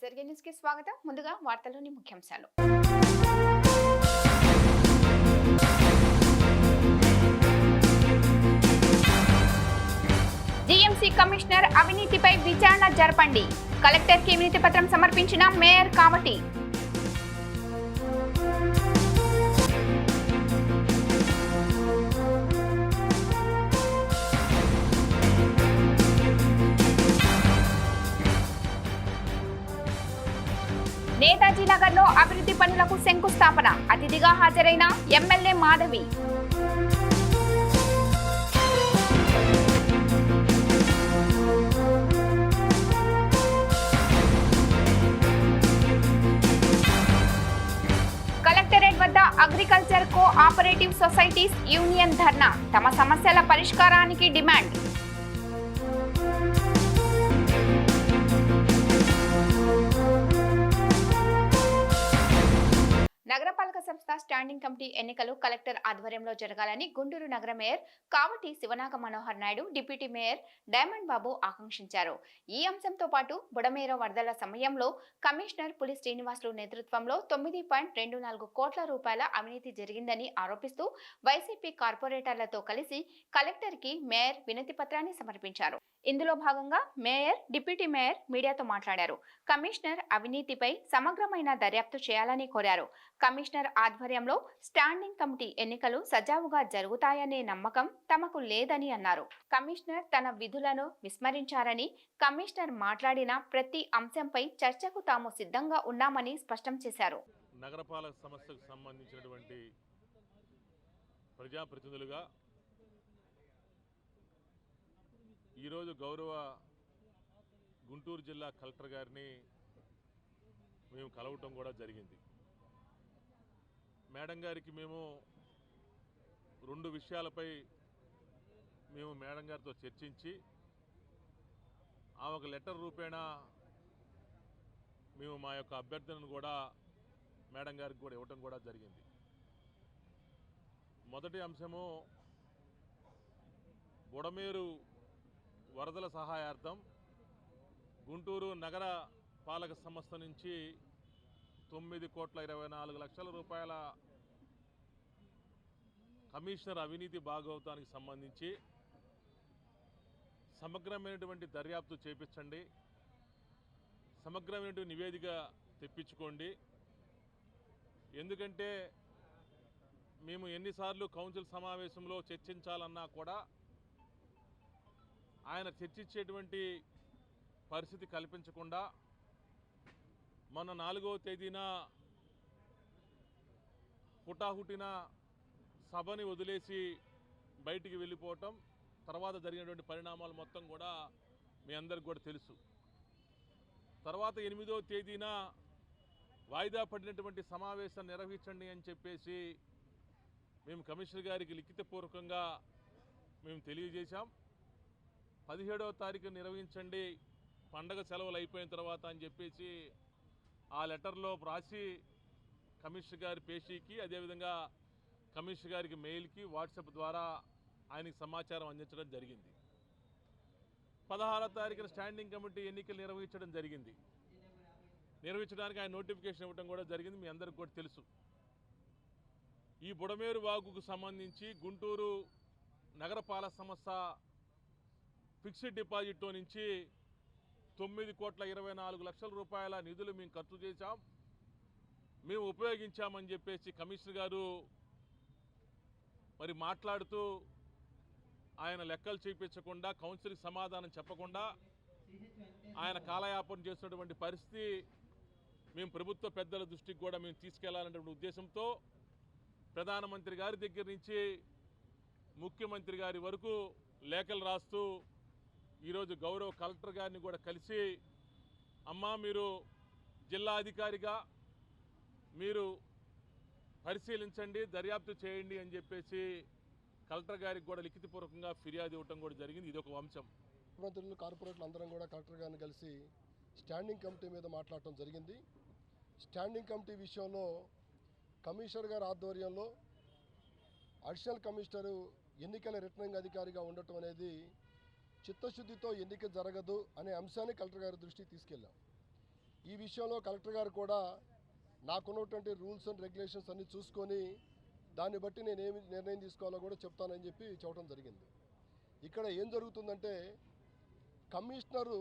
ఎస్ఆర్గే న్యూస్కి స్వాగతం. ముందుగా వార్తల్లోని ముఖ్యాంశాలు. జీఎంసీ కమిషనర్ అవినీతిపై విచారణ జరపండి. కలెక్టర్కి వినతి పత్రం సమర్పించిన మేయర్ కావటి. నేతాజీ నగర్లో అభివృద్ధి పనులకు శంకుస్థాపన. అతిథిగా హాజరైన ఎమ్మెల్యే మాధవి. కలెక్టరేట్ వద్ద agriculture cooperative societies union ధర్నా. తమ సమస్యల పరిష్కారానికి డిమాండ్. సంస్థ స్టాండింగ్ కమిటీ ఎన్నికలు కలెక్టర్ ఆధ్వర్యంలో జరగాలని గుంటూరు నగర mayor Kavati Sivanaga Manohar Naidu deputy mayor Diamond Babu ఆకాంక్షించారు. ఈ అంశంతో పాటు బుడమేర వరదల సమయంలో కమిషనర్ పులి శ్రీనివాసులు నేతృత్వంలో తొమ్మిది పాయింట్ రెండు నాలుగు కోట్ల రూపాయల అవినీతి జరిగిందని ఆరోపిస్తూ వైసీపీ కార్పొరేటర్లతో కలిసి కలెక్టర్కి మేయర్ వినతి పత్రాన్ని సమర్పించారు. ఇందులో భాగంగా మేయర్ డిప్యూటీ మేయర్ మీడియాతో మాట్లాడారు. కమిషనర్ అవినీతిపై సమగ్రమైన దర్యాప్తు చేయాలని కోరారు. కమిషనర్ ఆధ్వర్యంలో స్టాండింగ్ కమిటీ ఎన్నికలు సజావుగా జరుగుతాయనే నమ్మకం తమకు లేదని అన్నారు. కమిషనర్ తన విధులను విస్మరించారని కమిషనర్ మాట్లాడిన ప్రతి అంశంపై చర్చకు తాము సిద్ధంగా ఉన్నామని స్పష్టం చేశారు. నగరపాలక సంస్థకు సంబంధించినటువంటి ప్రజాప్రతినిధులుగా ఈరోజు గౌరవ గుంటూరు జిల్లా కలెక్టర్ గారిని మేము కలవటం కూడా జరిగింది. మేడం గారికి మేము రెండు విషయాలపై మేము మేడం గారితో చర్చించి ఆ ఒక లెటర్ రూపేణా మేము మా యొక్క అభ్యర్థనను కూడా మేడం గారికి కూడా ఇవ్వటం కూడా జరిగింది. మొదటి అంశము బుడమేరు వరదల సహాయార్థం గుంటూరు నగర పాలక సంస్థ నుంచి తొమ్మిది కోట్ల ఇరవై నాలుగు లక్షల రూపాయల కమిషనర్ అవినీతి భాగవతానికి సంబంధించి సమగ్రమైనటువంటి దర్యాప్తు చేపించండి. సమగ్రమైనటువంటి నివేదిక తెప్పించుకోండి. ఎందుకంటే మేము ఎన్నిసార్లు కౌన్సిల్ సమావేశంలో చర్చించాలన్నా కూడా ఆయన చర్చించేటువంటి పరిస్థితి కల్పించకుండా మొన్న నాలుగవ తేదీన హుటాహుటిన సభని వదిలేసి బయటికి వెళ్ళిపోవటం తర్వాత జరిగినటువంటి పరిణామాలు మొత్తం కూడా మీ అందరికి కూడా తెలుసు. తర్వాత ఎనిమిదో తేదీన వాయిదా పడినటువంటి సమావేశం నిర్వహించండి అని చెప్పేసి మేము కమిషనర్ గారికి లిఖితపూర్వకంగా మేము తెలియజేశాం. పదిహేడవ తారీఖు నిర్వహించండి పండగ సెలవులు అయిపోయిన తర్వాత అని చెప్పేసి ఆ లెటర్లో రాసి కమిషనర్ గారి పేషీకి అదేవిధంగా కమిషనర్ గారికి మెయిల్కి వాట్సాప్ ద్వారా ఆయనకి సమాచారం అందించడం జరిగింది. పదహారో తారీఖున స్టాండింగ్ కమిటీ ఎన్నికలు నిర్వహించడం జరిగింది. నిర్వహించడానికి ఆయన నోటిఫికేషన్ ఇవ్వడం కూడా జరిగింది. మీ అందరికి కూడా తెలుసు. ఈ బుడమేరు వాగుకు సంబంధించి గుంటూరు నగరపాలక సంస్థ ఫిక్స్డ్ డిపాజిట్తో నుంచి తొమ్మిది కోట్ల ఇరవై నాలుగు లక్షల రూపాయల నిధులు మేము ఖర్చు చేశాం. మేము ఉపయోగించామని చెప్పేసి కమిషనర్ గారు మరి మాట్లాడుతూ ఆయన లెక్కలు చూపించకుండా కౌన్సిల్కి సమాధానం చెప్పకుండా ఆయన కాలయాపన చేస్తున్నటువంటి పరిస్థితి మేము ప్రభుత్వ పెద్దల దృష్టికి కూడా మేము తీసుకెళ్ళాలనేటువంటి ఉద్దేశంతో ప్రధానమంత్రి గారి దగ్గర నుంచి ముఖ్యమంత్రి గారి వరకు లేఖలు రాస్తూ ఈరోజు గౌరవ కలెక్టర్ గారిని కూడా కలిసి అమ్మా మీరు జిల్లా అధికారిగా మీరు పరిశీలించండి దర్యాప్తు చేయండి అని చెప్పేసి కలెక్టర్ గారికి కూడా లిఖితపూర్వకంగా ఫిర్యాదు ఇవ్వటం కూడా జరిగింది. ఇది ఒక అంశం. ముఖ్యమంత్రులు కార్పొరేట్లు అందరం కూడా కలెక్టర్ గారిని కలిసి స్టాండింగ్ కమిటీ మీద మాట్లాడటం జరిగింది. స్టాండింగ్ కమిటీ విషయంలో కమిషనర్ గారి ఆధ్వర్యంలో అడిషనల్ కమిషనరు ఎన్నికల రిటర్నింగ్ అధికారిగా ఉండటం అనేది చిత్తశుద్ధితో ఎన్నిక జరగదు అనే అంశాన్ని కలెక్టర్ గారి దృష్టికి తీసుకెళ్ళాం. ఈ విషయంలో కలెక్టర్ గారు కూడా నాకున్నటువంటి రూల్స్ అండ్ రెగ్యులేషన్స్ అన్ని చూసుకొని దాన్ని బట్టి నేను ఏమి నిర్ణయం తీసుకోవాలో కూడా చెప్తానని చెప్పి చెప్పడం జరిగింది. ఇక్కడ ఏం జరుగుతుందంటే కమిషనరు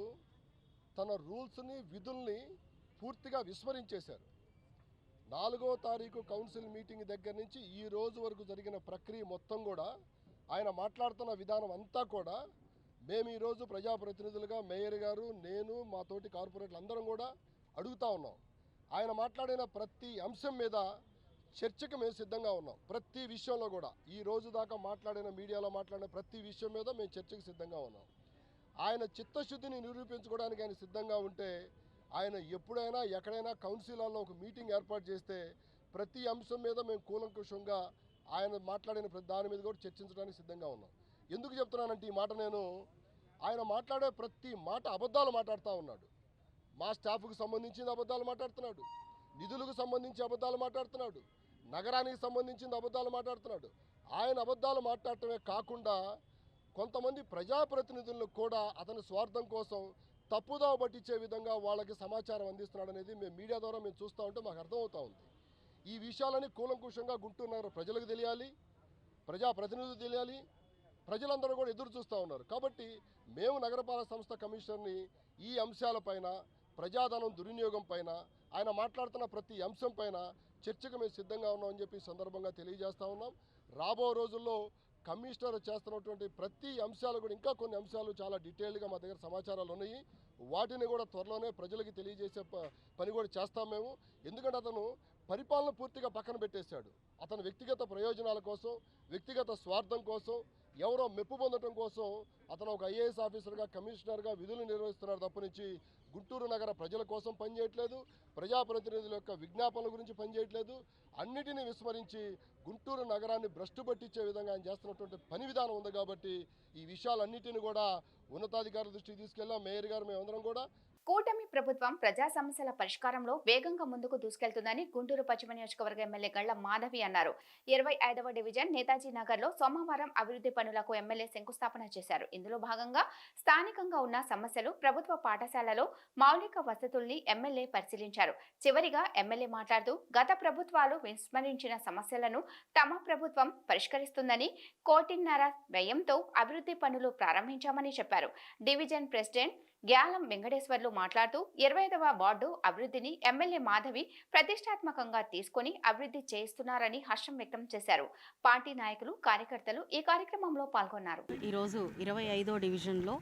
తన రూల్స్ని విధుల్ని పూర్తిగా విస్మరించేశారు. నాలుగో తారీఖు కౌన్సిల్ మీటింగ్ దగ్గర నుంచి ఈ రోజు వరకు జరిగిన ప్రక్రియ మొత్తం కూడా ఆయన మాట్లాడుతున్న విధానం అంతా కూడా మేము ఈరోజు ప్రజాప్రతినిధులుగా మేయర్ గారు నేను మా తోటి కార్పొరేట్లు అందరం కూడా అడుగుతా ఉన్నాం. ఆయన మాట్లాడిన ప్రతి అంశం మీద చర్చకు మేము సిద్ధంగా ఉన్నాం. ప్రతి విషయంలో కూడా ఈ రోజు దాకా మాట్లాడిన మీడియాలో మాట్లాడిన ప్రతి విషయం మీద మేము చర్చకు సిద్ధంగా ఉన్నాం. ఆయన చిత్తశుద్ధిని నిరూపించుకోవడానికి ఆయన సిద్ధంగా ఉంటే ఆయన ఎప్పుడైనా ఎక్కడైనా కౌన్సిలర్లో ఒక మీటింగ్ ఏర్పాటు చేస్తే ప్రతి అంశం మీద మేము కూలంకుషంగా ఆయన మాట్లాడిన ప్రతి దాని మీద కూడా చర్చించడానికి సిద్ధంగా ఉన్నాం. ఎందుకు చెప్తున్నానంటే ఈ మాట నేను ఆయన మాట్లాడే ప్రతి మాట అబద్ధాలు మాట్లాడుతూ ఉన్నాడు. మా స్టాఫ్కు సంబంధించిన అబద్ధాలు మాట్లాడుతున్నాడు. నిధులకు సంబంధించి అబద్ధాలు మాట్లాడుతున్నాడు. నగరానికి సంబంధించిన అబద్ధాలు మాట్లాడుతున్నాడు. ఆయన అబద్ధాలు మాట్లాడటమే కాకుండా కొంతమంది ప్రజాప్రతినిధులను కూడా అతని స్వార్థం కోసం తప్పుదావ పట్టించే విధంగా వాళ్ళకి సమాచారం అందిస్తున్నాడు అనేది మేము మీడియా ద్వారా మేము చూస్తూ ఉంటే మాకు అర్థమవుతూ ఉంది. ఈ విషయాలని కూలంకుషంగా గుంటూరు నగర ప్రజలకు తెలియాలి. ప్రజాప్రతినిధులు తెలియాలి. ప్రజలందరూ కూడా ఎదురు చూస్తూ ఉన్నారు. కాబట్టి మేము నగరపాలక సంస్థ కమిషనర్ని ఈ అంశాలపైన ప్రజాధనం దుర్వినియోగం పైన ఆయన మాట్లాడుతున్న ప్రతి అంశం పైన చర్చకు మేము సిద్ధంగా ఉన్నామని చెప్పి సందర్భంగా తెలియజేస్తూ ఉన్నాం. రాబో రోజుల్లో కమిషనర్ చేస్తున్నటువంటి ప్రతి అంశాలు కూడా ఇంకా కొన్ని అంశాలు చాలా డీటెయిల్డ్గా మా దగ్గర సమాచారాలు ఉన్నాయి. వాటిని కూడా త్వరలోనే ప్రజలకి తెలియజేసే ప- పని కూడా చేస్తాం మేము. ఎందుకంటే అతను పరిపాలన పూర్తిగా పక్కన పెట్టేశాడు. అతని వ్యక్తిగత ప్రయోజనాల కోసం వ్యక్తిగత స్వార్థం కోసం ఎవరో మెప్పు పొందడం కోసం అతను ఒక ఐఏఎస్ ఆఫీసర్గా కమిషనర్గా విధులు నిర్వహిస్తున్నారు. తప్పనించి గుంటూరు నగర ప్రజల కోసం పనిచేయట్లేదు ప్రజాప్రతినిధుల యొక్క విజ్ఞాపనల గురించి పనిచేయట్లేదు అన్నిటినీ విస్మరించి గుంటూరు నగరాన్ని భ్రష్టు పట్టించే విధంగా ఆయన చేస్తున్నటువంటి పని విధానం ఉంది కాబట్టి ఈ విషయాలన్నిటిని కూడా ఉన్నతాధికారుల దృష్టికి తీసుకెళ్ళాం మేయర్ గారు మేమందరం కూడా కూటమి ప్రభుత్వం ప్రజా సమస్యల పరిష్కారంలో వేగంగా ముందుకు దూసుకెళ్తుందని గుంటూరు పశ్చిమ నియోజకవర్గ ఎమ్మెల్యే గళ్ళ మాధవి అన్నారు. ఇరవై ఐదవ డివిజన్ నేతాజీ నగర్లో సోమవారం అభివృద్ధి పనులకు ఎమ్మెల్యే శంకుస్థాపన చేశారు. ఇందులో భాగంగా స్థానికంగా ఉన్న సమస్యలు ప్రభుత్వ పాఠశాలలో మౌలిక వసతుల్ని ఎమ్మెల్యే పరిశీలించారు. చివరిగా ఎమ్మెల్యే మాట్లాడుతూ గత ప్రభుత్వాలు విస్మరించిన సమస్యలను తమ ప్రభుత్వం పరిష్కరిస్తుందని కోటిన్నర వ్యయంతో అభివృద్ధి పనులు ప్రారంభించామని చెప్పారు. డివిజన్ ప్రెసిడెంట్ గ్యాలం వెంకటేశ్వర్లు మాట్లాడుతూ ఇరవై ఐదవ వార్డు అభివృద్ధిని ఎమ్మెల్యే మాధవి ప్రతిష్టాత్మకంగా తీసుకొని అభివృద్ధి చేస్తున్నారని హర్షం వ్యక్తం చేశారు. పార్టీ నాయకులు కార్యకర్తలు ఈ కార్యక్రమంలో పాల్గొన్నారు. ఈరోజు ఇరవై ఐదో డివిజన్లో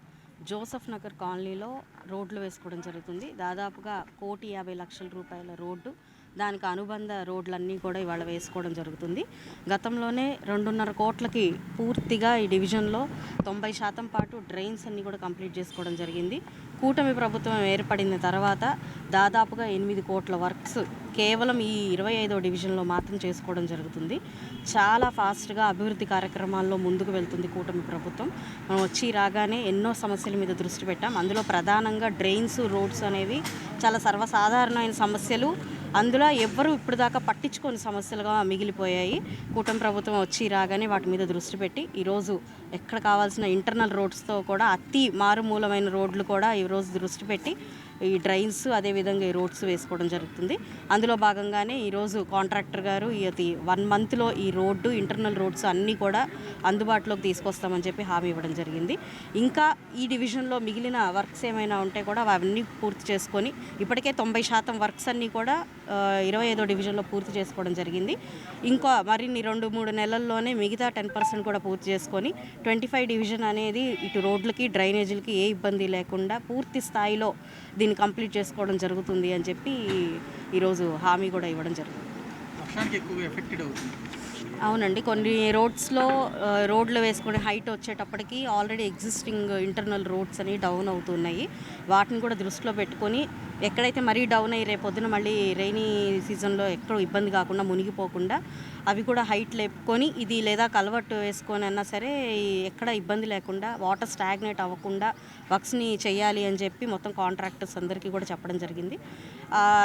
జోసఫ్ నగర్ కాలనీలో రోడ్లు వేసుకోవడం జరుగుతుంది. దాదాపుగా కోటి యాభై లక్షల రూపాయల రోడ్డు దానికి అనుబంధ రోడ్లన్నీ కూడా ఇవాళ వేసుకోవడం జరుగుతుంది. గతంలోనే రెండున్నర కోట్లకి పూర్తిగా ఈ డివిజన్లో తొంభై శాతం పాటు డ్రైన్స్ అన్నీ కూడా కంప్లీట్ చేసుకోవడం జరిగింది. కూటమి ప్రభుత్వం ఏర్పడిన తర్వాత దాదాపుగా ఎనిమిది కోట్ల వర్క్స్ కేవలం ఈ ఇరవై ఐదో డివిజన్లో మాత్రం చేసుకోవడం జరుగుతుంది. చాలా ఫాస్ట్గా అభివృద్ధి కార్యక్రమాల్లో ముందుకు వెళ్తుంది కూటమి ప్రభుత్వం. మనం వచ్చి రాగానే ఎన్నో సమస్యల మీద దృష్టి పెట్టాం. అందులో ప్రధానంగా డ్రైన్స్ రోడ్స్ అనేవి చాలా సర్వసాధారణమైన సమస్యలు. అందులో ఎవ్వరూ ఇప్పుడు దాకా పట్టించుకొని సమస్యలుగా మిగిలిపోయాయి. కూటమి ప్రభుత్వం వచ్చి రాగానే వాటి మీద దృష్టి పెట్టి ఈరోజు ఎక్కడ కావాల్సిన ఇంటర్నల్ రోడ్స్తో కూడా అతి మారుమూలమైన రోడ్లు కూడా ఈరోజు దృష్టి పెట్టి ఈ డ్రైన్స్ అదేవిధంగా ఈ రోడ్స్ వేసుకోవడం జరుగుతుంది. అందులో భాగంగానే ఈరోజు కాంట్రాక్టర్ గారు ఈ వన్ మంత్లో ఈ రోడ్డు ఇంటర్నల్ రోడ్స్ అన్నీ కూడా అందుబాటులోకి తీసుకొస్తామని చెప్పి హామీ ఇవ్వడం జరిగింది. ఇంకా ఈ డివిజన్లో మిగిలిన వర్క్స్ ఏమైనా ఉంటే కూడా అవన్నీ పూర్తి చేసుకొని ఇప్పటికే తొంభై శాతం వర్క్స్ అన్నీ కూడా ఇరవై ఐదో డివిజన్లో పూర్తి చేసుకోవడం జరిగింది. ఇంకా మరిన్ని రెండు మూడు నెలల్లోనే మిగతా టెన్ పర్సెంట్ కూడా పూర్తి చేసుకొని ట్వంటీ ఫైవ్ డివిజన్ అనేది ఇటు రోడ్లకి డ్రైనేజీలకి ఏ ఇబ్బంది లేకుండా పూర్తి స్థాయిలో దీన్ని కంప్లీట్ చేసుకోవడం జరుగుతుంది అని చెప్పి ఈరోజు హామీ కూడా ఇవ్వడం జరుగుతుంది. అవునండి కొన్ని రోడ్స్లో రోడ్లు వేసుకునే హైట్ వచ్చేటప్పటికి ఆల్రెడీ ఎగ్జిస్టింగ్ ఇంటర్నల్ రోడ్స్ అని డౌన్ అవుతున్నాయి. వాటిని కూడా దృష్టిలో పెట్టుకొని ఎక్కడైతే మరీ డౌన్ అయ్యి రేపు పొద్దున మళ్ళీ రైనీ సీజన్లో ఎక్కడ ఇబ్బంది కాకుండా మునిగిపోకుండా అవి కూడా హైట్ లేపుకొని ఇది లేదా కలవట్టు వేసుకొని అన్నా సరే ఎక్కడ ఇబ్బంది లేకుండా వాటర్ స్టాగ్నేట్ అవ్వకుండా వర్క్స్ని చేయాలి అని చెప్పి మొత్తం కాంట్రాక్టర్స్ అందరికీ కూడా చెప్పడం జరిగింది.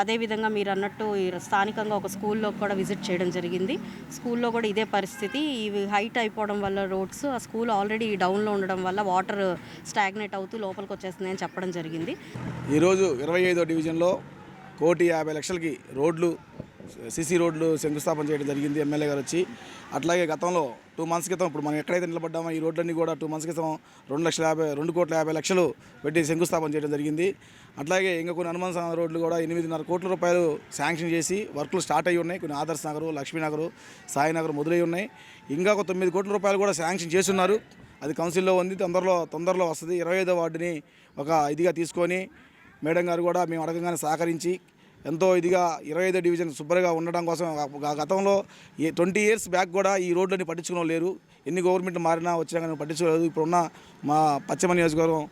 అదేవిధంగా మీరు అన్నట్టు స్థానికంగా ఒక స్కూల్లో కూడా విజిట్ చేయడం జరిగింది. స్కూల్లో కూడా ఇదే పరిస్థితి. ఇవి హైట్ అయిపోవడం వల్ల రోడ్స్ ఆ స్కూల్ ఆల్రెడీ డౌన్లో ఉండడం వల్ల వాటర్ స్టాగ్నేట్ అవుతూ లోపలికి వచ్చేస్తుంది అని చెప్పడం జరిగింది. ఈరోజు ఇరవై ఐదు డివిజన్లో కోటి యాభై లక్షలకి రోడ్లు సిసి రోడ్లు శంకుస్థాపన చేయడం జరిగింది. ఎమ్మెల్యే గారు వచ్చి అట్లాగే గతంలో టూ మంత్స్ క్రితం ఇప్పుడు మనం ఎక్కడైతే నిలబడ్డామో ఈ రోడ్లన్నీ కూడా టూ మంత్స్ క్రితం రెండు లక్షల యాభై రెండు కోట్ల యాభై లక్షలు పెట్టి శంకుస్థాపన చేయడం జరిగింది. అట్లాగే ఇంకా కొన్ని హనుమాన్ రోడ్లు కూడా ఎనిమిదిన్నర కోట్ల రూపాయలు శాంక్షన్ చేసి వర్కులు స్టార్ట్ అయ్యి ఉన్నాయి. కొన్ని ఆదర్శ్ నగరు లక్ష్మీనగరు సాయినగర్ మొదలై ఉన్నాయి. ఇంకా ఒక తొమ్మిది కోట్ల రూపాయలు కూడా శాంక్షన్ చేస్తున్నారు. అది కౌన్సిల్లో ఉంది. తొందరలో తొందరలో వస్తుంది. ఇరవై ఐదో వార్డుని ఒక ఇదిగా తీసుకొని మేడం గారు కూడా మేము అడగంగానే సహకరించి ఎంతో ఇదిగా ఇరవై ఐదో డివిజన్ శుభ్రంగా ఉండడం కోసం గతంలో ఈ ట్వంటీ ఇయర్స్ బ్యాక్ కూడా ఈ రోడ్లని పట్టించుకున్న లేరు. ఎన్ని గవర్నమెంట్ మారినా వచ్చినా కానీ పట్టించుకోలేదు. ఇప్పుడున్న మా పశ్చిమ నియోజకవర్గం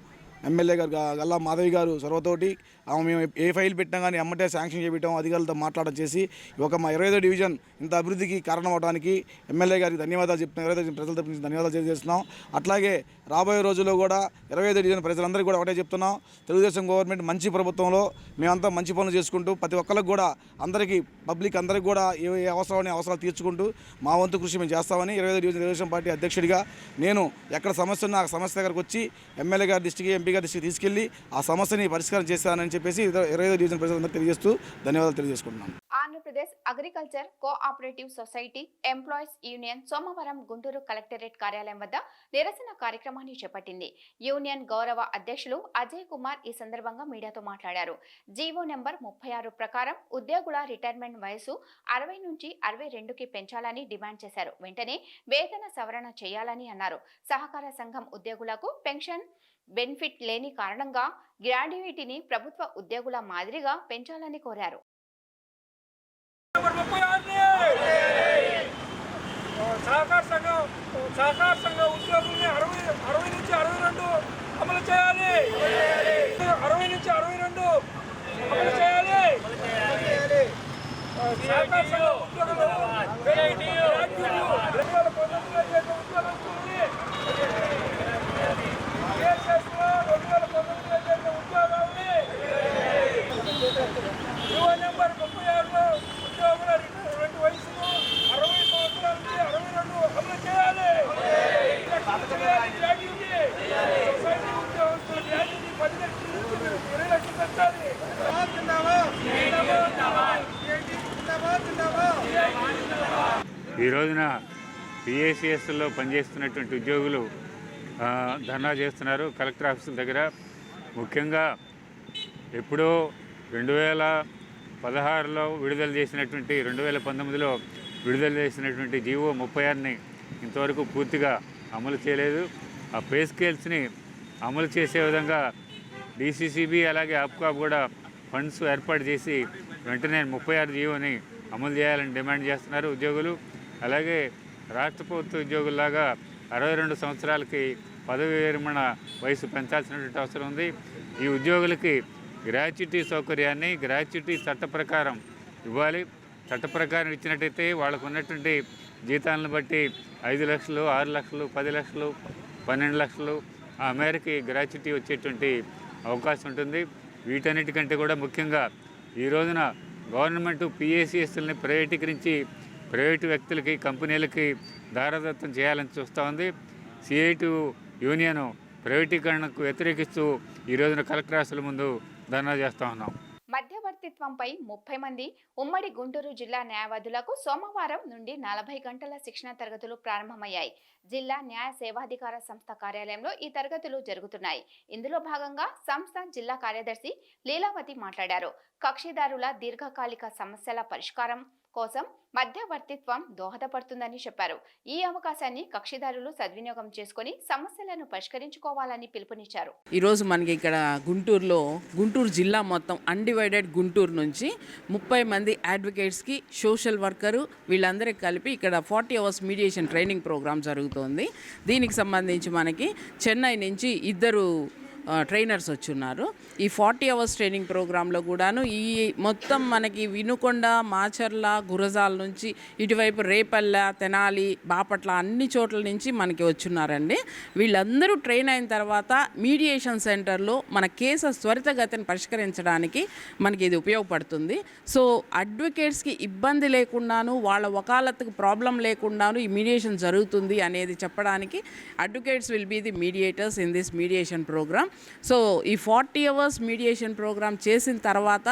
ఎమ్మెల్యే గారు గల్లా మాధవి గారు సొరవతోటి ఆమె మేము ఏ ఫైల్ పెట్టినా కానీ ఎమ్మటే శాంక్షన్ చేయటం అధికారులతో మాట్లాడడం చేసి ఒక మా ఇరవై డివిజన్ ఇంత అభివృద్ధికి కారణం అవడానికి ఎమ్మెల్యే గారికి ధన్యవాదాలు చెప్తున్నాం ఇరవై ఐదో ప్రజల తరపు ధన్యవాదాలు తెలియజేస్తున్నాం. అట్లాగే రాబోయే రోజుల్లో కూడా ఇరవై ఐదు డివిజన్ ప్రజలందరికీ కూడా ఒకటే చెప్తున్నాం తెలుగుదేశం గవర్నమెంట్ మంచి ప్రభుత్వంలో మేమంతా మంచి పనులు చేసుకుంటూ ప్రతి ఒక్కరికి కూడా అందరికీ పబ్లిక్ అందరికీ కూడా ఏ ఏ అవసరమైన అవసరాలు తీర్చుకుంటూ మా వంతు కృషి మేము చేస్తామని ఇరవై ఐదు డివిజన్ తెలుగుదేశం పార్టీ అధ్యక్షుడిగా నేను ఎక్కడ సమస్య ఉన్నా ఆ సమస్య దగ్గరకు వచ్చి ఎమ్మెల్యే గారి దృష్టికి ఎంపీ గారి దృష్టికి తీసుకెళ్ళి ఆ సమస్యని పరిష్కారం చేస్తానని చెప్పి చెప్పేసి ఇరవై ఐదో డివిజన్ ప్రజలందరూ తెలియజేస్తూ ధన్యవాదాలు తెలియజేసుకుంటున్నాను. Andhra Pradesh agriculture cooperative society employees union సోమవారం గుంటూరు కలెక్టరేట్ కార్యాలయం వద్ద నిరసన కార్యక్రమాన్ని చేపట్టింది. యూనియన్ గౌరవ అధ్యక్షులు అజయ్ కుమార్ ఈ సందర్భంగా మీడియాతో మాట్లాడారు. జీవో నెంబర్ ముప్పై ఆరు ప్రకారం ఉద్యోగుల రిటైర్మెంట్ వయసు అరవై నుంచి అరవై రెండుకి పెంచాలని డిమాండ్ చేశారు. వెంటనే వేతన సవరణ చేయాలని అన్నారు. సహకార సంఘం ఉద్యోగులకు పెన్షన్ బెనిఫిట్ లేని కారణంగా గ్రాడ్యుయేటీని ప్రభుత్వ ఉద్యోగుల మాదిరిగా పెంచాలని కోరారు. సహకార సంఘం సహకార సంఘ ఉద్యోగుల్ని అరవై అరవై నుంచి అరవై రెండు అమలు చేయాలి. అరవై నుంచి అరవై రెండు అమలు చేయాలి. సహకార సంఘ ఉద్యోగులు గ్రాడ్యుయేట్లు, రెండు వేల పంతొమ్మిదిలో చేసిన ఉద్యోగస్తుల్ని ఏఎస్ఎస్లో రెండు వేల పంతొమ్మిదిలో చేసిన ఉద్యోగాల్ని యువ నెంబర్ ముప్పై ఆరులో ఉద్యోగుల రెండు వయసులు అరవై సంవత్సరాల నుంచి అరవై రెండు అమలు చేయాలి లక్షలు చేయాలి గ్రాడ్యుటీ సొసైటీ ఉద్యోగస్తుల గ్రాడ్యుటీ పది లక్షల నుంచి ఇరవై లక్షలు పెంచాలి ఈ రోజున పిఏసిఎస్లో పనిచేస్తున్నటువంటి ఉద్యోగులు ధర్నా చేస్తున్నారు కలెక్టర్ ఆఫీసుల దగ్గర. ముఖ్యంగా ఎప్పుడో రెండు వేల పదహారులో విడుదల చేసినటువంటి రెండు వేల పంతొమ్మిదిలో విడుదల చేసినటువంటి జీవో ముప్పై ఆరుని ఇంతవరకు పూర్తిగా అమలు చేయలేదు. ఆ పే స్కేల్స్ని అమలు చేసే విధంగా డీసీసీబీ అలాగే ఆప్కాప్ కూడా ఫండ్స్ ఏర్పాటు చేసి వెంటనే ముప్పై ఆరు జీవోని అమలు చేయాలని డిమాండ్ చేస్తున్నారు ఉద్యోగులు. అలాగే రాష్ట్ర ప్రభుత్వ ఉద్యోగుల్లాగా అరవై రెండు సంవత్సరాలకి పదవి విరమణ వయసు పెంచాల్సినటువంటి అవసరం ఉంది. ఈ ఉద్యోగులకి గ్రాట్యుటీ సౌకర్యాన్ని గ్రాట్యుటీ చట్ట ప్రకారం ఇవ్వాలి. చట్ట ప్రకారం ఇచ్చినట్టయితే వాళ్ళకు ఉన్నటువంటి జీతాలను బట్టి ఐదు లక్షలు ఆరు లక్షలు పది లక్షలు పన్నెండు లక్షలు ఆ మేరకి గ్రాట్యుటీ వచ్చేటువంటి అవకాశం ఉంటుంది. వీటన్నిటికంటే కూడా ముఖ్యంగా ఈ రోజున గవర్నమెంట్ పిఏసిఎస్ని ప్రైవేటీకరించి ప్రైవేటు వ్యక్తులకి కంపెనీలకి దారదత్తం చేయాలని చూస్తూ ఉంది. సిఐటి యూనియన్ ప్రైవేటీకరణకు వ్యతిరేకిస్తూ ఈ రోజున కలెక్టర్ ఆఫీసుల ముందు ధర్నా చేస్తూ ఉన్నాం. మధ్యవర్తిత్వంపై ముప్పై మంది ఉమ్మడి గుంటూరు జిల్లా న్యాయవాదులకు సోమవారం నుండి నలభై గంటల శిక్షణ తరగతులు ప్రారంభమయ్యాయి. జిల్లా న్యాయ సేవాధికార సంస్థ కార్యాలయంలో ఈ తరగతులు జరుగుతున్నాయి. ఇందులో భాగంగా సంస్థ జిల్లా కార్యదర్శి లీలావతి మాట్లాడారు. కక్షిదారుల దీర్ఘకాలిక సమస్యల పరిష్కారం కోసం మధ్యవర్తిత్వం దోహదపడుతుందని చెప్పారు. ఈ అవకాశాన్ని కక్షిదారులు సద్వినియోగం చేసుకుని సమస్యలను పరిష్కరించుకోవాలని పిలుపునిచ్చారు. ఈరోజు మనకి ఇక్కడ గుంటూరులో గుంటూరు జిల్లా మొత్తం అన్డివైడెడ్ గుంటూరు నుంచి ముప్పై మంది అడ్వకేట్స్కి సోషల్ వర్కరు వీళ్ళందరికీ కలిపి ఇక్కడ forty hours mediation training program జరుగుతోంది. దీనికి సంబంధించి మనకి చెన్నై నుంచి ఇద్దరు ట్రైనర్స్ వచ్చున్నారు. ఈ ఫార్టీ అవర్స్ ట్రైనింగ్ ప్రోగ్రాంలో కూడాను ఈ మొత్తం మనకి వినుకొండ మాచర్ల గురజాల నుంచి ఇటువైపు రేపల్ల తెనాలి బాపట్ల అన్ని చోట్ల నుంచి మనకి వచ్చున్నారండి. వీళ్ళందరూ ట్రైన్ అయిన తర్వాత మీడియేషన్ సెంటర్లో మన కేసు త్వరితగతిని పరిష్కరించడానికి మనకి ఇది ఉపయోగపడుతుంది. సో అడ్వకేట్స్కి ఇబ్బంది లేకుండాను వాళ్ళ వకాలత్తుకు ప్రాబ్లం లేకుండాను ఈ మీడియేషన్ జరుగుతుంది అనేది చెప్పడానికి advocates will be the mediators in this mediation program so ఈ ఫార్టీ అవర్స్ మీడియేషన్ ప్రోగ్రామ్ చేసిన తర్వాత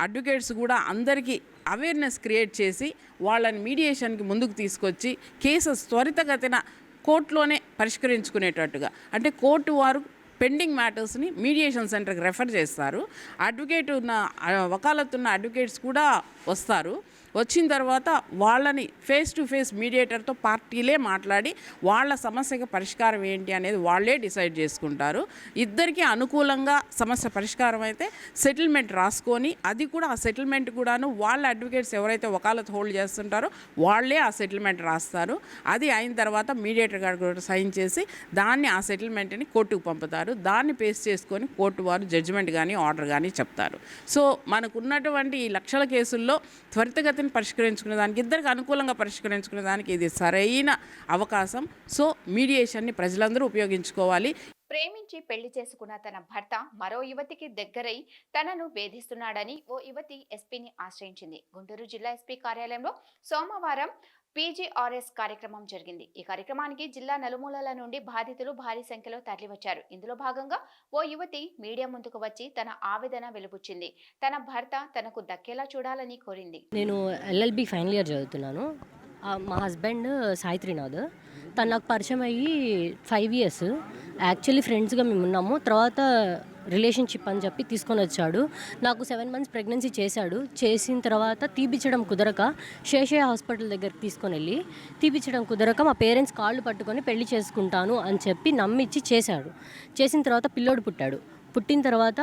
అడ్వకేట్స్ కూడా అందరికీ అవేర్నెస్ క్రియేట్ చేసి వాళ్ళని మీడియేషన్కి ముందుకు తీసుకొచ్చి కేసెస్ త్వరితగతిన కోర్టులోనే పరిష్కరించుకునేటట్టుగా. అంటే కోర్టు వారు పెండింగ్ మ్యాటర్స్ని మీడియేషన్ సెంటర్కి రెఫర్ చేస్తారు. అడ్వకేట్ ఉన్న ఆ, వకాలత్ ఉన్న అడ్వకేట్స్ కూడా వస్తారు. వచ్చిన తర్వాత వాళ్ళని ఫేస్ టు ఫేస్ మీడియేటర్తో పార్టీలే మాట్లాడి వాళ్ళ సమస్యకి పరిష్కారం ఏంటి అనేది వాళ్ళే డిసైడ్ చేసుకుంటారు. ఇద్దరికీ అనుకూలంగా సమస్య పరిష్కారం అయితే సెటిల్మెంట్ రాసుకొని అది కూడా ఆ సెటిల్మెంట్ కూడాను వాళ్ళ అడ్వకేట్స్ ఎవరైతే వకాలత్ హోల్డ్ చేస్తుంటారో వాళ్ళే ఆ సెటిల్మెంట్ రాస్తారు. అది అయిన తర్వాత మీడియేటర్ గారు కూడా సైన్ చేసి దాన్ని ఆ సెటిల్మెంట్ని కోర్టుకు పంపుతారు. దాన్ని పేస్ చేసుకొని కోర్టు వారు జడ్జిమెంట్ కానీ ఆర్డర్ కానీ చెప్తారు. సో మనకున్నటువంటి ఈ లక్షల కేసుల్లో త్వరితగతిని పరిష్కరించుకునే దానికి ఇద్దరికి అనుకూలంగా పరిష్కరించుకునే దానికి ఇది సరైన అవకాశం. సో మీడియేషన్ని ప్రజలందరూ ఉపయోగించుకోవాలి. ప్రేమించి పెళ్ళి చేసుకున్న తన భర్త మరో యువతికి దగ్గరై తనను వేధిస్తున్నాడని ఓ యువతి ఎస్పీని ఆశ్రయించింది. గుంటూరు జిల్లా ఎస్పీ కార్యాలయంలో సోమవారం పీజీఆర్ఎస్ కార్యక్రమం జరిగింది. ఈ కార్యక్రమానికి జిల్లా నలుమూలల నుండి బాధితులు భారీ సంఖ్యలో తరలివచ్చారు. ఇందులో భాగంగా ఓ యువతి మీడియా ముందుకు వచ్చి తన ఆవేదన వెలుబుచ్చింది తన భర్త తనకు దక్కేలా చూడాలని కోరింది. నేను ఎల్ఎల్బి ఫైనల్ ఇయర్ చదువుతున్నాను. మా హస్బెండ్ సాయిత్రినాథ్ తను నాకు పరిచయం అయ్యి ఫైవ్ ఇయర్స్. యాక్చువల్లీ ఫ్రెండ్స్గా మేము ఉన్నాము. తర్వాత రిలేషన్షిప్ అని చెప్పి తీసుకొని వచ్చాడు. నాకు సెవెన్ మంత్స్ ప్రెగ్నెన్సీ చేశాడు. చేసిన తర్వాత తీపిచ్చడం కుదరక శేషయ్య హాస్పిటల్ దగ్గరికి తీసుకొని వెళ్ళి తీపిచ్చడం కుదరక మా పేరెంట్స్ కాళ్ళు పట్టుకొని పెళ్ళి చేసుకుంటాను అని చెప్పి నమ్మిచ్చి చేశాడు. చేసిన తర్వాత పిల్లోడు పుట్టాడు. పుట్టిన తర్వాత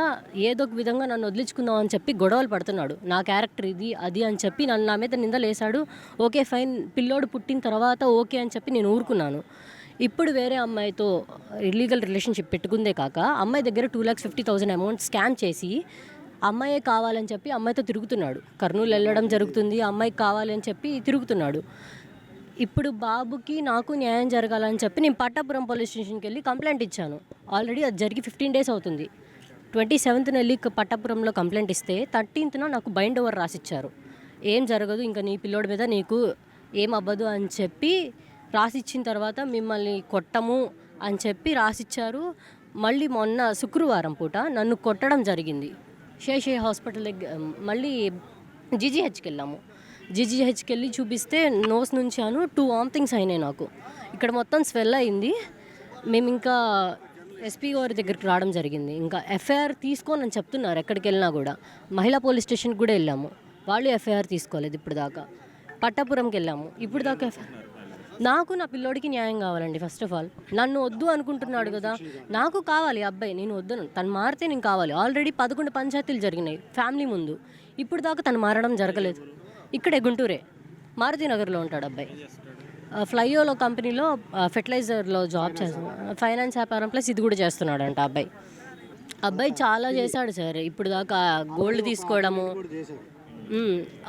ఏదో ఒక విధంగా నన్ను వదిలించుకుందాం అని చెప్పి గొడవలు పడుతున్నాడు. నా క్యారెక్టర్ ఇది అది అని చెప్పి నన్ను నా మీద నిందలేశాడు. ఓకే ఫైన్ పిల్లోడు పుట్టిన తర్వాత ఓకే అని చెప్పి నేను ఊరుకున్నాను. ఇప్పుడు వేరే అమ్మాయితో ఇల్లీగల్ రిలేషన్షిప్ పెట్టుకుందే కాక అమ్మాయి దగ్గర two lakhs fifty thousand amount scam చేసి అమ్మాయే కావాలని చెప్పి అమ్మాయితో తిరుగుతున్నాడు. కర్నూలు వెళ్ళడం జరుగుతుంది అమ్మాయికి కావాలని చెప్పి తిరుగుతున్నాడు. ఇప్పుడు బాబుకి నాకు న్యాయం జరగాలని చెప్పి నేను పట్టాపురం పోలీస్ స్టేషన్కి వెళ్ళి కంప్లైంట్ ఇచ్చాను. ఆల్రెడీ అది జరిగి ఫిఫ్టీన్ డేస్ అవుతుంది. ట్వంటీ సెవెంత్న వెళ్ళి పట్టాపురంలో కంప్లైంట్ ఇస్తే థర్టీన్త్న నాకు బైండ్ ఓవర్ రాసిచ్చారు. ఏం జరగదు ఇంకా నీ పిల్లోడి మీద నీకు ఏం అవ్వదు అని చెప్పి రాసిచ్చిన తర్వాత మిమ్మల్ని కొట్టము అని చెప్పి రాసిచ్చారు. మళ్ళీ మొన్న శుక్రవారం పూట నన్ను కొట్టడం జరిగింది. శేషయ్య హాస్పిటల్ దగ్గర మళ్ళీ జీజీహెచ్కి వెళ్ళాము జీజీహెచ్కి వెళ్ళి చూపిస్తే నోస్ నుంచి అను టూ వామిటింగ్స్ అయినాయి నాకు. ఇక్కడ మొత్తం స్వెల్ అయింది. మేము ఇంకా ఎస్పీ గారి దగ్గరికి రావడం జరిగింది. ఇంకా ఎఫ్ఐఆర్ తీసుకోనని చెప్తున్నారు ఎక్కడికి వెళ్ళినా కూడా. మహిళా పోలీస్ స్టేషన్కి కూడా వెళ్ళాము. వాళ్ళు ఎఫ్ఐఆర్ తీసుకోలేదు ఇప్పుడు దాకా పట్టాపురంకి వెళ్ళాము ఇప్పుడు దాకా ఎఫ్ఐఆర్ నాకు నా పిల్లోడికి న్యాయం కావాలండి ఫస్ట్ ఆఫ్ ఆల్ నన్ను వద్దు అనుకుంటున్నాడు కదా. నాకు కావాలి అబ్బాయి నేను వద్దును. తను మారితే నేను కావాలి. ఆల్రెడీ పదకొండు పంచాయతీలు జరిగినాయి ఫ్యామిలీ ముందు. ఇప్పుడు దాకా తను మారడం జరగలేదు. ఇక్కడే గుంటూరే మారుతి నగర్లో ఉంటాడు అబ్బాయి. ఆ, ఫ్లైఓలో కంపెనీలో ఫెర్టిలైజర్లో జాబ్ చేస్తున్నాడు ఫైనాన్స్ వ్యాపారం ప్లస్ ఇది కూడా చేస్తున్నాడు అంట అబ్బాయి. అబ్బాయి చాలా చేశాడు సార్. ఇప్పుడు దాకా గోల్డ్ తీసుకోవడము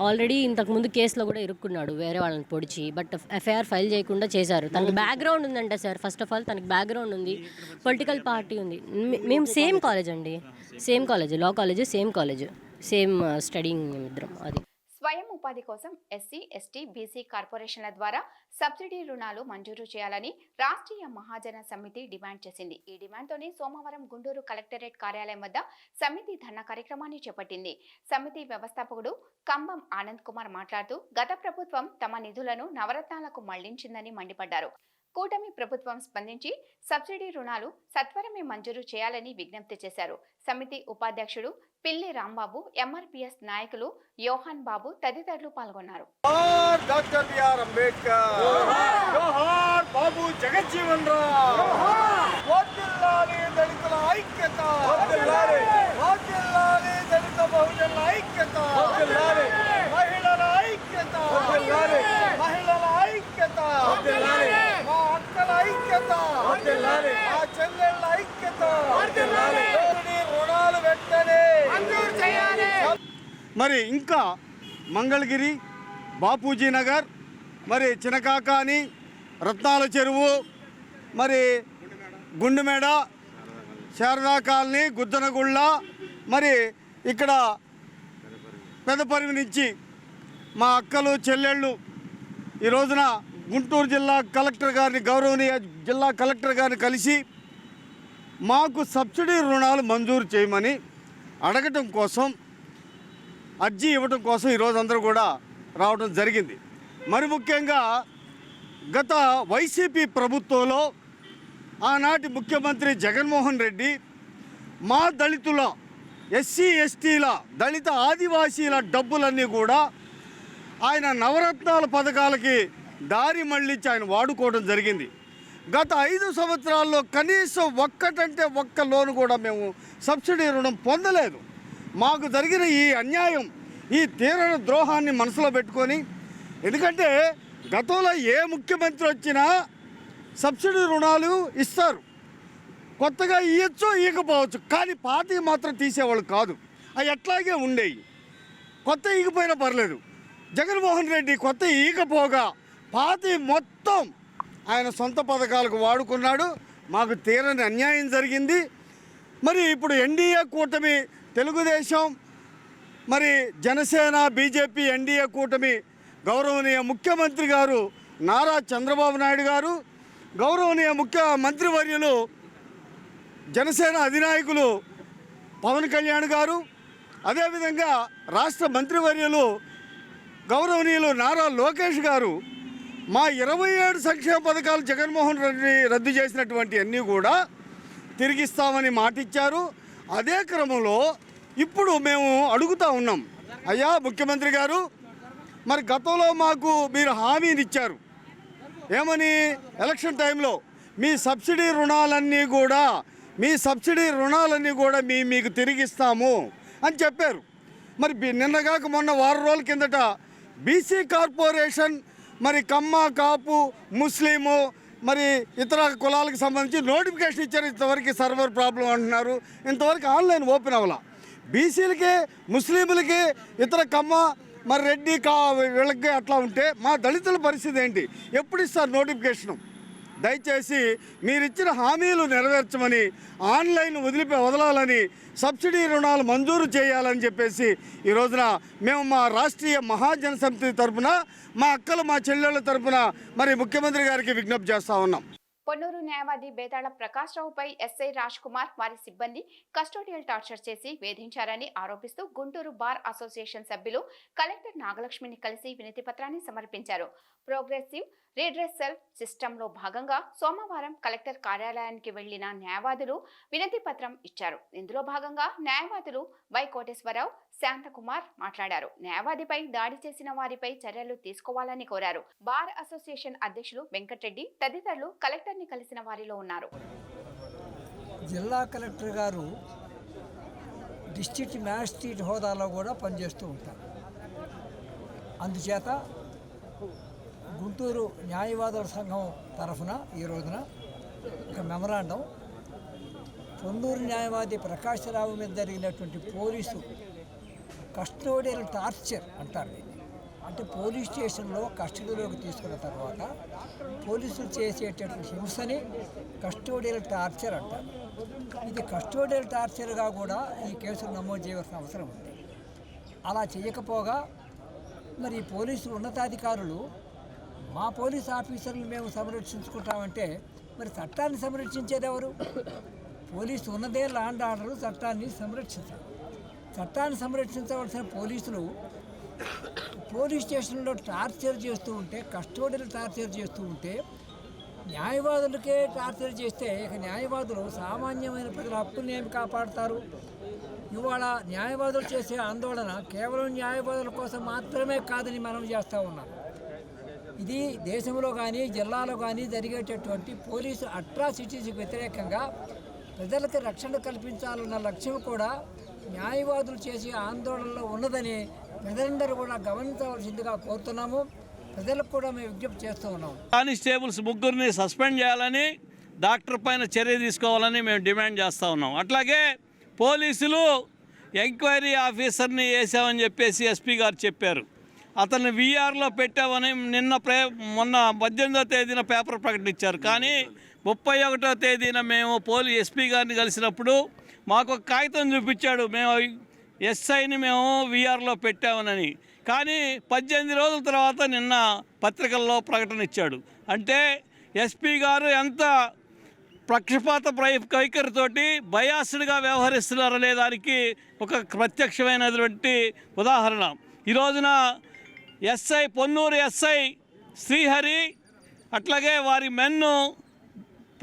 ఆల్రెడీ ఇంతకుముందు కేసులో కూడా ఇరుక్కున్నాడు వేరే వాళ్ళని పొడిచి బట్ ఎఫ్ఐఆర్ ఫైల్ చేయకుండా చేశారు. తనకి బ్యాక్గ్రౌండ్ ఉందంట సార్. ఫస్ట్ ఆఫ్ ఆల్ తనకి బ్యాక్గ్రౌండ్ ఉంది. పొలిటికల్ పార్టీ ఉంది. మేము సేమ్ కాలేజ్ అండి. Same college law college same college same studying ఇద్దరం అది. స్వయం ఉపాధి కోసం ఎస్సీ ఎస్టీ బీసీ కార్పొరేషన్ల ద్వారా సబ్సిడీ రుణాలు మంజూరు చేయాలని రాష్ట్రీయ మహాజన సమితి డిమాండ్ చేసింది. ఈ డిమాండ్తోనే సోమవారం గుంటూరు కలెక్టరేట్ కార్యాలయం వద్ద సమితి ధర్నా కార్యక్రమాన్ని చేపట్టింది. సమితి వ్యవస్థాపకుడు కంబం ఆనంద్ కుమార్ మాట్లాడుతూ గత ప్రభుత్వం తమ నిధులను నవరత్నాలకు మళ్ళించిందని మండిపడ్డారు. కూటమి ప్రభుత్వం స్పందించి సబ్సిడీ రుణాలు సత్వరమే మంజూరు చేయాలని విజ్ఞప్తి చేశారు. సమితి ఉపాధ్యక్షుడు పిల్లి రాంబాబు ఎంఆర్పిఎస్ నాయకులు యోహాన్ బాబు తదితరులు పాల్గొన్నారు. Doctor B R Ambedkar. జోహార్ బాబు జగజ్జీవన్ రామ్ వర్ధిల్లాలి దళితుల ఐక్యత. వర్ధిల్లాలి వర్ధిల్లాలి దళిత బహుజనుల ఐక్యత. వర్ధిల్లాలి మహిళల ఐక్యత. మహిళల ఐక్యత. వర్ధిల్లాలి మా చెల్లెళ్ళ ఐక్యత. రుణాలు వెంటనే. మరి ఇంకా మంగళగిరి బాపూజీ నగర్ మరి చినకాకాని రత్నాల చెరువు మరి గుండుమేడ శారదా కాలనీ గుద్దనగుళ్ళ మరి ఇక్కడ పెదపరివి నుంచి మా అక్కలు చెల్లెళ్ళు ఈ రోజున గుంటూరు జిల్లా కలెక్టర్ గారిని గౌరవనీయ జిల్లా కలెక్టర్ గారిని కలిసి మాకు సబ్సిడీ రుణాలు మంజూరు చేయమని అడగటం కోసం అర్జీ ఇవ్వటం కోసం ఈరోజు అందరూ కూడా రావడం జరిగింది. మరి ముఖ్యంగా గత వైసీపీ ప్రభుత్వంలో ఆనాటి ముఖ్యమంత్రి జగన్మోహన్ రెడ్డి మా దళితుల ఎస్సీ ఎస్టీల దళిత ఆదివాసీల డబ్బులన్నీ కూడా ఆయన నవరత్నాల పథకాలకి దారి మళ్ళించి ఆయన వాడుకోవడం జరిగింది. గత ఐదు సంవత్సరాల్లో కనీసం ఒక్కటంటే ఒక్క లోన్ కూడా మేము సబ్సిడీ రుణం పొందలేదు. మాకు జరిగిన ఈ అన్యాయం ఈ తీరని ద్రోహాన్ని మనసులో పెట్టుకొని ఎందుకంటే గతంలో ఏ ముఖ్యమంత్రి వచ్చినా సబ్సిడీ రుణాలు ఇస్తారు. కొత్తగా ఇయ్యచ్చు ఇవ్వకపోవచ్చు కానీ పాతవి మాత్రం తీసేవాళ్ళు కాదు. అవి ఎట్లాగే ఉండేవి కొత్త ఈగిపోయినా పర్లేదు. జగన్మోహన్ రెడ్డి కొత్త ఈగపోగా పాతి మొత్తం ఆయన సొంత పథకాలకు వాడుకున్నాడు. మాకు తీరని అన్యాయం జరిగింది. మరి ఇప్పుడు ఎన్డీఏ కూటమి తెలుగుదేశం మరి జనసేన బీజేపీ ఎన్డీఏ కూటమి గౌరవనీయ ముఖ్యమంత్రి గారు నారా చంద్రబాబు నాయుడు గారు గౌరవనీయ ముఖ్య మంత్రివర్యులు జనసేన అధినాయకులు పవన్ కళ్యాణ్ గారు అదేవిధంగా రాష్ట్ర మంత్రివర్యులు గౌరవనీయులు నారా లోకేష్ గారు మా ఇరవై ఏడు సంక్షేమ పథకాలు జగన్మోహన్ రెడ్డి రద్దు చేసినటువంటి అన్నీ కూడా తిరిగిస్తామని మాటిచ్చారు. అదే క్రమంలో ఇప్పుడు మేము అడుగుతా ఉన్నాం. అయ్యా ముఖ్యమంత్రి గారు మరి గతంలో మాకు మీరు హామీని ఇచ్చారు ఏమని? ఎలక్షన్ టైంలో మీ సబ్సిడీ రుణాలన్నీ కూడా మీ సబ్సిడీ రుణాలన్నీ కూడా మీ మీకు తిరిగిస్తాము అని చెప్పారు. మరి నిన్నగాక మొన్న వారం రోజుల కిందట బీసీ కార్పొరేషన్ మరి కమ్మ కాపు ముస్లిము మరి ఇతర కులాలకు సంబంధించి నోటిఫికేషన్ ఇచ్చారు. ఇంతవరకు సర్వర్ ప్రాబ్లం అంటున్నారు. ఇంతవరకు ఆన్లైన్ ఓపెన్ అవ్వాల. బీసీలకి ముస్లింలకి ఇతర కమ్మ మరి రెడ్డి కా వీళ్ళకి అట్లా ఉంటే మా దళితుల పరిస్థితి ఏంటి? ఎప్పుడు ఇస్తారు నోటిఫికేషను? దయచేసి మీరిచ్చిన హామీలు నెరవేర్చమని ఆన్లైన్ వదిలిపే వదలాలని సబ్సిడీ రుణాలు మంజూరు చేయాలని చెప్పేసి ఈ రోజున మేము మా రాష్ట్రీయ మహాజన సమితి తరపున మా అక్కలు మా చెల్లెళ్ళ తరపున మరి ముఖ్యమంత్రి గారికి విజ్ఞప్తి చేస్తా ఉన్నాం. పొన్నూరు న్యాయవాది బేతాళ ప్రకాష్ రావుపై ఎస్ఐ రాజ్ కుమార్ వారి సిబ్బంది కస్టోడియల్ టార్చర్ చేసి వేధించారని ఆరోపిస్తూ గుంటూరు బార్ అసోసియేషన్ సభ్యులు కలెక్టర్ నాగలక్ష్మిని కలిసి వినతి పత్రాన్ని సమర్పించారు. ప్రోగ్రెసివ్ రీడ్రెసల్ సిస్టంలో భాగంగా సోమవారం కలెక్టర్ కార్యాలయానికి వెళ్ళిన న్యాయవాదులు వినతి పత్రం ఇచ్చారు. ఇందులో భాగంగా న్యాయవాదులు వై కోటేశ్వరరావు శాంతకుమార్ మాట్లాడారు. న్యాయవాదిపై దాడి చేసిన వారిపై చర్యలు తీసుకోవాలని కోరారు. బార్ అసోసియేషన్ అధ్యక్షులు వెంకటరెడ్డి తదితరులు కలెక్టర్ని కలిసిన వారిలో ఉన్నారు. జిల్లా కలెక్టర్ గారు డిస్ట్రిక్ట్ మ్యాజిస్ట్రేట్ హోదాలో కూడా పనిచేస్తూ ఉంటారు. అందుచేత గుంటూరు న్యాయవాదుల సంఘం తరఫున ఈ రోజున ఒక మెమరాండం. పొందూరు న్యాయవాది ప్రకాశరావు మీద జరిగినటువంటి పోలీసు కస్టోడియల్ టార్చర్ అంటారు దీన్ని. అంటే పోలీస్ స్టేషన్లో కస్టడీలోకి తీసుకున్న తర్వాత పోలీసులు చేసేటటువంటి హింసని కస్టోడియల్ టార్చర్ అంటారు. ఇది కస్టోడియల్ టార్చర్గా కూడా ఈ కేసులు నమోదు చేయవలసిన అవసరం ఉంది. అలా చేయకపోగా మరి పోలీసులు పోలీసు ఉన్నతాధికారులు మా పోలీస్ ఆఫీసర్లు మేము సంరక్షించుకుంటామంటే మరి చట్టాన్ని సంరక్షించేది ఎవరు? పోలీసు ఉన్నదే లాండ్ ఆర్డర్ చట్టాన్ని సంరక్షించాలి చట్టాన్ని సంరక్షించవలసిన పోలీసులు పోలీస్ స్టేషన్లో టార్చర్ చేస్తూ ఉంటే కస్టోడీలు టార్చర్ చేస్తూ ఉంటే న్యాయవాదులకే టార్చర్ చేస్తే ఇక న్యాయవాదులు సామాన్యమైన ప్రజల హక్కుల్ని ఏమి కాపాడుతారు? ఇవాళ న్యాయవాదులు చేసే ఆందోళన కేవలం న్యాయవాదుల కోసం మాత్రమే కాదని మనం చేస్తూ ఉన్నాం. ఇది దేశంలో కానీ జిల్లాలో కానీ జరిగేటటువంటి పోలీసు అట్రాసిటీస్కి వ్యతిరేకంగా ప్రజలకు రక్షణ కల్పించాలన్న లక్ష్యం కూడా న్యాయవాదులు చేసే ఆందోళనలో ఉన్నదని ప్రజలందరూ కూడా గమనించవలసిందిగా కోరుతున్నాము. ప్రజలకు కూడా మేము విజ్ఞప్తి చేస్తూ ఉన్నాము. కానిస్టేబుల్స్ ముగ్గురిని సస్పెండ్ చేయాలని డాక్టర్ పైన చర్య తీసుకోవాలని మేము డిమాండ్ చేస్తూ ఉన్నాం. అట్లాగే పోలీసులు ఎంక్వైరీ ఆఫీసర్ని వేసామని చెప్పేసి ఎస్పీ గారు చెప్పారు. అతన్ని వీఆర్లో పెట్టామని నిన్న ప్రే మొన్న పద్దెనిమిదో తేదీన పేపర్ ప్రకటించారు. కానీ ముప్పై ఒకటో తేదీన మేము పోలీ ఎస్పీ గారిని కలిసినప్పుడు మాకు ఒక కాగితం చూపించాడు. మేము ఎస్ఐని మేము వీఆర్లో పెట్టామనని. కానీ పద్దెనిమిది రోజుల తర్వాత నిన్న పత్రికల్లో ప్రకటన ఇచ్చాడు. అంటే ఎస్పీ గారు ఎంత పక్షపాత ప్రై- వైఖరితోటి బయాస్డ్గా వ్యవహరిస్తున్నారనే దానికి ఒక ప్రత్యక్షమైనటువంటి ఉదాహరణ. ఈ రోజున ఎస్ఐ పొన్నూరు ఎస్ఐ శ్రీహరి అట్లాగే వారి మెన్ను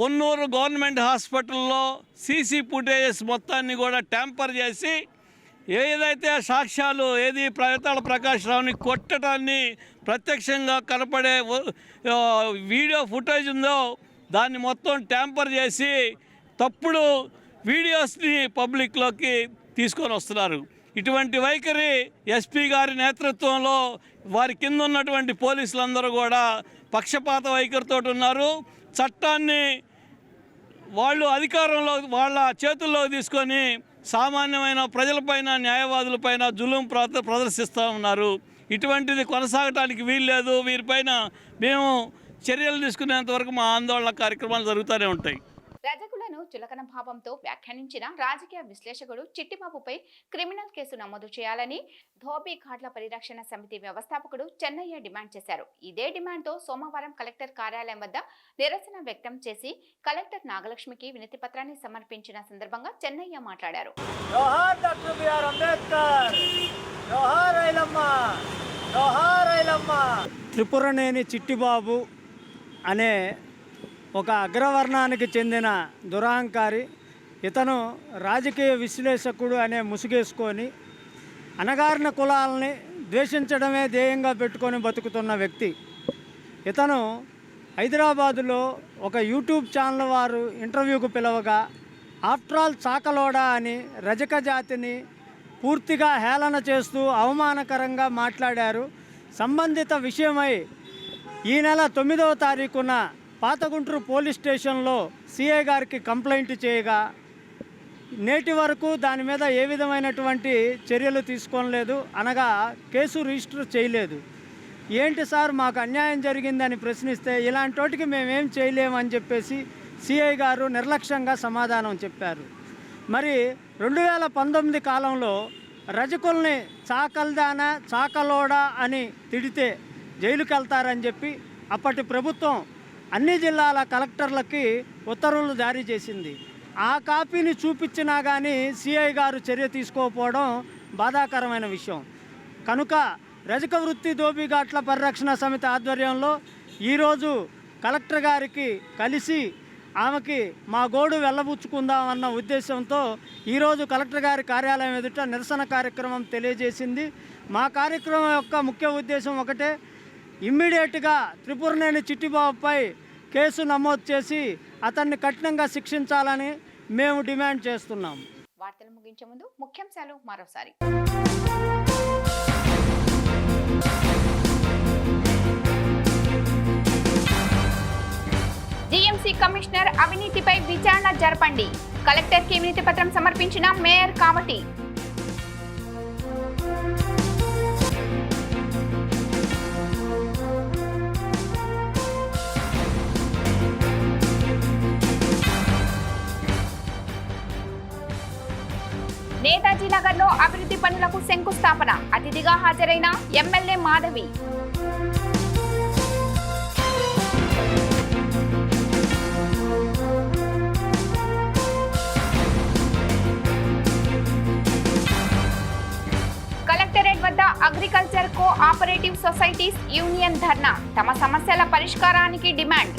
పొన్నూరు గవర్నమెంట్ హాస్పిటల్లో సీసీ ఫుటేజెస్ మొత్తాన్ని కూడా ట్యాంపర్ చేసి ఏదైతే సాక్ష్యాలు ఏది ప్రయత్నాల ప్రకాష్ రావుని కొట్టడాన్ని ప్రత్యక్షంగా కనపడే వీడియో ఫుటేజ్ ఉందో దాన్ని మొత్తం ట్యాంపర్ చేసి తప్పుడు వీడియోస్ని పబ్లిక్లోకి తీసుకొని వస్తున్నారు. ఇటువంటి వైఖరి ఎస్పీ గారి నేతృత్వంలో వారి కింద ఉన్నటువంటి పోలీసులందరూ కూడా పక్షపాత వైఖరితో ఉన్నారు. చట్టాన్ని వాళ్ళు అధికారంలో వాళ్ళ చేతుల్లో తీసుకొని సామాన్యమైన ప్రజలపైన న్యాయవాదులపైన జులుం ప్ర- ప్రదర్శిస్తూ ఉన్నారు. ఇటువంటిది కొనసాగటానికి వీల్లేదు. వీరిపైన మేము చర్యలు తీసుకునేంత వరకు మా ఆందోళన కార్యక్రమాలు జరుగుతూనే ఉంటాయి. రజకులను చులకన భావంతో వ్యాఖ్యానించిన రాజకీయ విశ్లేషకుడు చిట్టిబాబుపై క్రిమినల్ కేసు నమోదు చేయాలని ధోబీ ఘాట్ల పరిరక్షణ సమితి వ్యవస్థాపకుడు చెన్నయ్య డిమాండ్ చేశారు. ఇదే డిమాండ్తో సోమవారం కలెక్టర్ కార్యాలయం వద్ద నిరసన వ్యక్తం చేసి కలెక్టర్ నాగలక్ష్మికి వినతి పత్రాన్ని సమర్పించిన సందర్భంగా చెన్నయ్య మాట్లాడారు. జోహార్ డాక్టర్ బిఆర్ అంబేద్కర్! జోహార్ ఐలమ్మ జోహార్ ఐలమ్మ త్రిపురనేని చిట్టిబాబు అనే ఒక అగ్రవర్ణానికి చెందిన దురహంకారి. ఇతను రాజకీయ విశ్లేషకుడు అనే ముసుగేసుకొని అణగారిన కులాలని ద్వేషించడమే ధ్యేయంగా పెట్టుకొని బతుకుతున్న వ్యక్తి. ఇతను హైదరాబాదులో ఒక యూట్యూబ్ ఛానల్ వారు ఇంటర్వ్యూకు పిలవగా ఆఫ్టర్ ఆల్ చాకలోడా అని రజక జాతిని పూర్తిగా హేళన చేస్తూ అవమానకరంగా మాట్లాడారు. సంబంధిత విషయమై ఈ నెల తొమ్మిదవ తారీఖున పాతగుంటూరు పోలీస్ స్టేషన్లో సిఐ గారికి కంప్లైంట్ చేయగా నేటి వరకు దాని మీద ఏ విధమైనటువంటి చర్యలు తీసుకోలేదు అనగా కేసు రిజిస్టర్ చేయలేదు. ఏంటి సార్ మాకు అన్యాయం జరిగిందని ప్రశ్నిస్తే ఇలాంటి వాటికి మేమేం చేయలేమని చెప్పేసి సిఐ గారు నిర్లక్ష్యంగా సమాధానం చెప్పారు. మరి రెండు వేల పంతొమ్మిది కాలంలో రజకుల్ని చాకల్దానా చాకలోడా అని తిడితే జైలుకెళ్తారని చెప్పి అప్పటి ప్రభుత్వం అన్ని జిల్లాల కలెక్టర్లకి ఉత్తర్వులు జారీ చేసింది. ఆ కాపీని చూపించినా కానీ సిఐ గారు చర్య తీసుకోకపోవడం బాధాకరమైన విషయం. కనుక రజక వృత్తి దోబిఘాట్ల పరిరక్షణ సమితి ఆధ్వర్యంలో ఈరోజు కలెక్టర్ గారికి కలిసి ఆమెకి మా గోడు వెళ్ళబుచ్చుకుందామన్న ఉద్దేశంతో ఈరోజు కలెక్టర్ గారి కార్యాలయం ఎదుట నిరసన కార్యక్రమం తెలియజేసింది. మా కార్యక్రమం యొక్క ముఖ్య ఉద్దేశం ఒకటే ఇమ్మీడియట్గా త్రిపురనేని చిట్టిబాబుపై కేసు నమోదు చేసి అతన్ని కఠినంగా శిక్షించాలని మేము డిమాండ్ చేస్తున్నాం. వార్తలు ముగించే ముందు ముఖ్యాంశాలు మరోసారి. జీఎంసీ కమిషనర్ అవినీతిపై విచారణ జరపండి. కలెక్టర్కి వినతి పత్రం సమర్పించిన మేయర్ కావటి. నగర్లో అభివృద్ధి పనులకు శంకుస్థాపన. అతిథిగా హాజరైన ఎమ్మెల్యే మాధవి. కలెక్టరేట్ వద్ద agriculture cooperative societies union ధర్నా. తమ సమస్యల పరిష్కారానికి డిమాండ్.